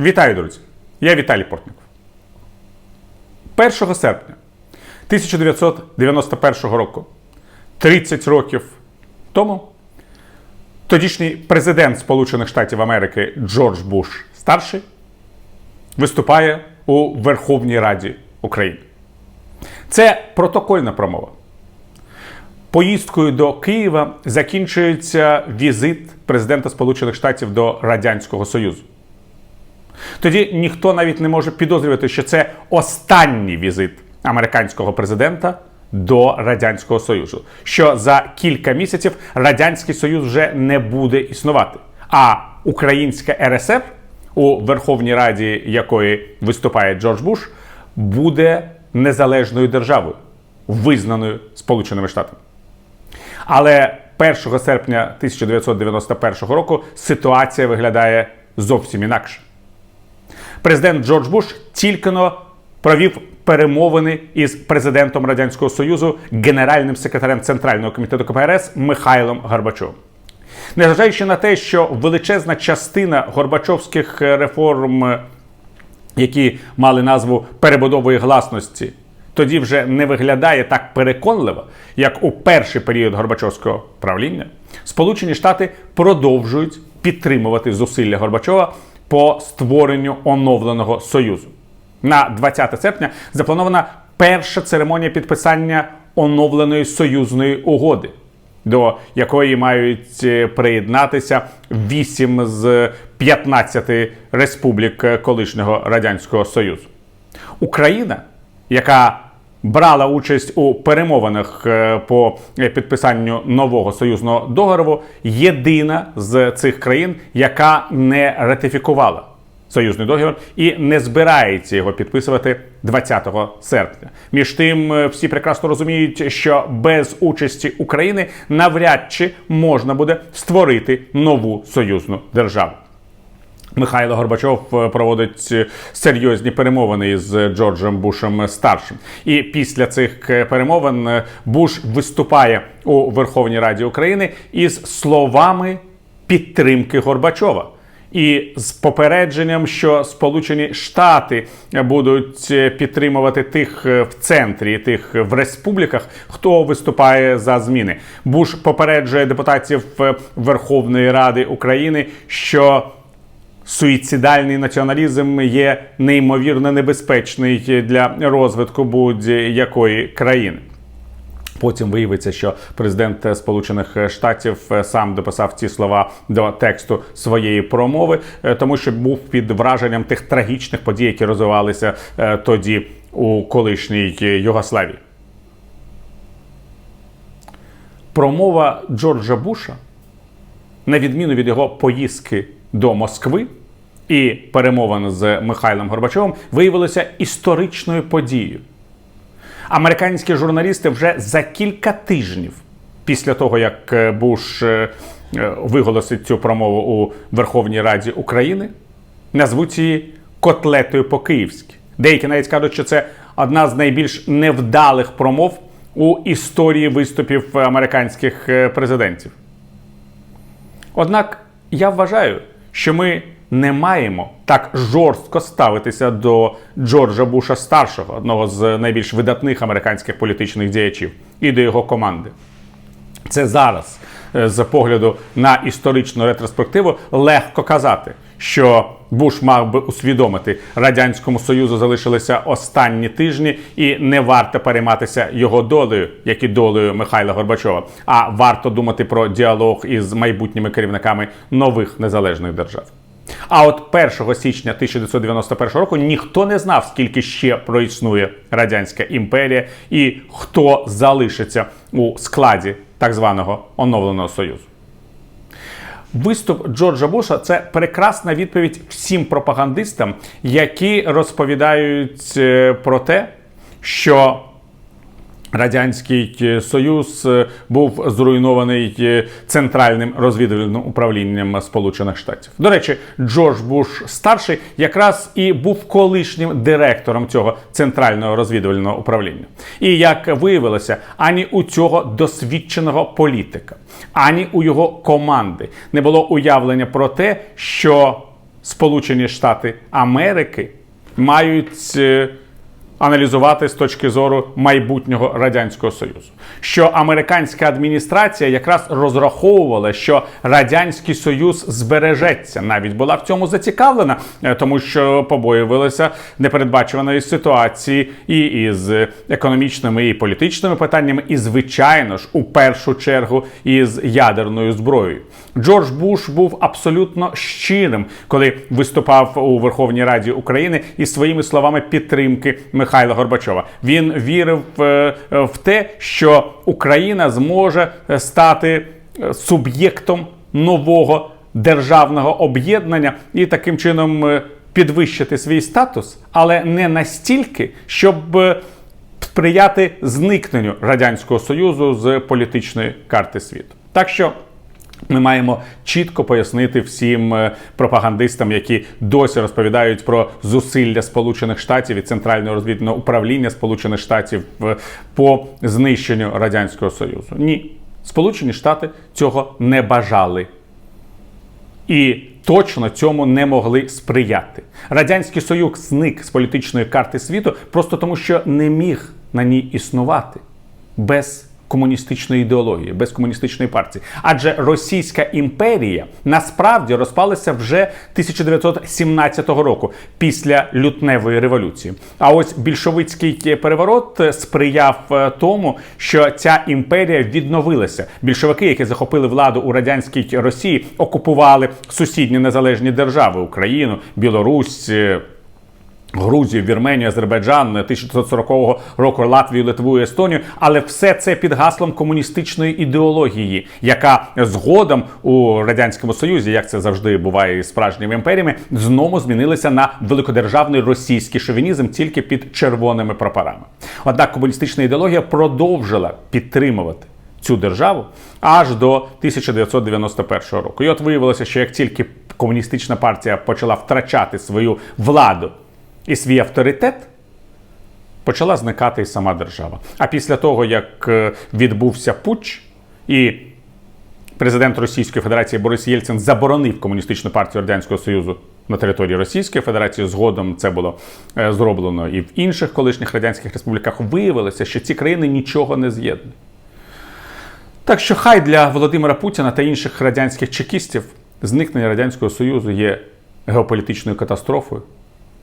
Вітаю, друзі! Я Віталій Портников. 1 серпня 1991 року, 30 років тому, тодішній президент Сполучених Штатів Америки Джордж Буш старший виступає у Верховній Раді України. Це протокольна промова. Поїздкою до Києва закінчується візит президента Сполучених Штатів до Радянського Союзу. Тоді ніхто навіть не може підозрювати, що це останній візит американського президента до Радянського Союзу. Що за кілька місяців Радянський Союз вже не буде існувати. А Українська РСР, у Верховній Раді якої виступає Джордж Буш, буде незалежною державою, визнаною Сполученими Штатами. Але 1 серпня 1991 року ситуація виглядає зовсім інакше. Президент Джордж Буш тільки но провів перемовини із президентом Радянського Союзу, генеральним секретарем Центрального комітету КПРС Михайлом Горбачовим. Незважаючи на те, що величезна частина горбачовських реформ, які мали назву перебудової гласності, тоді вже не виглядає так переконливо, як у перший період Горбачовського правління, Сполучені Штати продовжують підтримувати зусилля Горбачова по створенню оновленого союзу. На 20 серпня запланована перша церемонія підписання оновленої союзної угоди, до якої мають е, приєднатися 8 з 15 республік колишнього радянського союзу. Україна, яка брала участь у перемовинах е, по підписанню нового союзного договору, єдина з цих країн, яка не ратифікувала союзний договір і не збирається його підписувати 20 серпня. Між тим, е, всі прекрасно розуміють, що без участі України навряд чи можна буде створити нову союзну державу. Михайло Горбачов е, проводить серйозні перемовини з Джорджем Бушем старшим. І після цих е, перемовин е, Буш виступає у Верховній Раді України із словами підтримки Горбачова. І з попередженням, що Сполучені Штати будуть підтримувати тих в центрі, тих в республіках, хто виступає за зміни. Буш попереджує депутатів Верховної Ради України, що Суїцидальний націоналізм є неймовірно небезпечний для розвитку будь-якої країни. Потім виявиться, що президент Сполучених Штатів сам дописав ці слова до тексту своєї промови, тому що був під враженням тих трагічних подій, які розвивалися тоді у колишній Югославії. Промова Джорджа Буша, на відміну від його поїздки до Москви і перемовин з Михайлом Горбачовим виявилося історичною подією. Американські журналісти вже за кілька тижнів після того, як Буш виголосить цю промову у Верховній Раді України, назвуть її котлетою по-київськи. Деякі навіть кажуть, що це одна з найбільш невдалих промов у історії виступів американських президентів. Однак я вважаю, що ми не маємо так жорстко ставитися до Джорджа Буша старшого, одного з найбільш видатних американських політичних діячів, і до його команди. Це зараз, з погляду на історичну ретроспективу, легко казати, що Буш мав би усвідомити, радянському союзу залишилися останні тижні, і не варто перейматися його долею, як і долею Михайла Горбачова. А варто думати про діалог із майбутніми керівниками нових незалежних держав. А от 1 січня 1991 року ніхто не знав, скільки ще проіснує радянська імперія і хто залишиться у складі так званого оновленого союзу. Виступ Джорджа Буша це прекрасна відповідь всім пропагандистам, які розповідають про те, що Радянський Союз був зруйнований центральним розвідувальним управлінням Сполучених Штатів. До речі, Джордж Буш старший якраз і був колишнім директором цього центрального розвідувального управління. І як виявилося, ані у цього досвідченого політика, ані у його команди не було уявлення про те, що Сполучені Штати Америки мають е, аналізувати з точки зору майбутнього радянського союзу. Що американська адміністрація якраз розраховувала, що радянський союз збережеться, навіть була в цьому зацікавлена, е, тому що побоювалася непередбачуваної ситуації і із економічними і політичними питаннями, і звичайно ж, у першу чергу, із ядерною зброєю. Джордж Буш був абсолютно щирим, коли виступав у Верховній Раді України із своїми словами підтримки Михайла Горбачова. Він вірив е, в те, що Україна зможе стати е, суб'єктом нового державного об'єднання і таким чином е, підвищити свій статус, але не настільки, щоб е, сприяти зникненню радянського союзу з політичної карти світу. Так що. Ми маємо чітко пояснити всім е, пропагандистам, які досі розповідають про зусилля Сполучених Штатів і Центрального розвідного управління Сполучених Штатів по знищенню радянського союзу. Ні, Сполучені Штати цього не бажали. І точно цьому не могли сприяти. Радянський Союз зник з політичної карти світу просто тому, що не міг на ній існувати без комуністичної ідеології, без комуністичної партії. Адже Російська імперія насправді розпалася вже 1917 року після лютневої революції. А ось більшовицький переворот сприяв е, тому, що ця імперія відновилася. Більшовики, які захопили владу у радянській Росії, окупували сусідні незалежні держави Україну, Білорусь. Е, Грузію, Вірменію, Азербайджан 1940 року Латвію, Литву і Естонію, але все це під гаслом комуністичної ідеології, яка згодом у радянському союзі, як це завжди буває із справжніми імперіями, знову змінилася на великодержавний російський шовінізм тільки під червоними прапорами. Однак комуністична ідеологія продовжила підтримувати. Цю державу аж до 1991 року. І от виявилося, що як тільки комуністична партія почала втрачати свою владу і свій авторитет, почала зникати і сама держава. А після того, як е, відбувся путч, і президент Російської Федерації Борис Єльцин заборонив комуністичну партію Радянського Союзу на території Російської Федерації, згодом це було е, зроблено і в інших колишніх радянських республіках, виявилося, що ці країни нічого не з'єднують. Так що хай для Володимира Путіна та інших радянських чекістів зникнення Радянського Союзу є геополітичною катастрофою,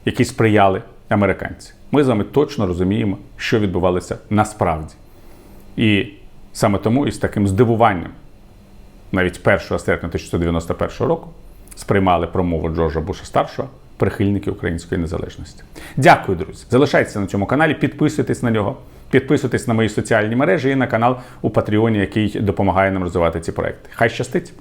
якій сприяли американці. Ми з вами точно розуміємо, що відбувалося насправді. І саме тому із таким здивуванням, навіть 1 серпня 1991 року, сприймали промову Джорджа Буша старшого прихильники української незалежності. Дякую, друзі. Залишайтеся на цьому каналі, підписуйтесь на нього, підписуйтесь на мої соціальні мережі і на канал у Патреоні, який допомагає нам розвивати ці проекти. Хай щастить!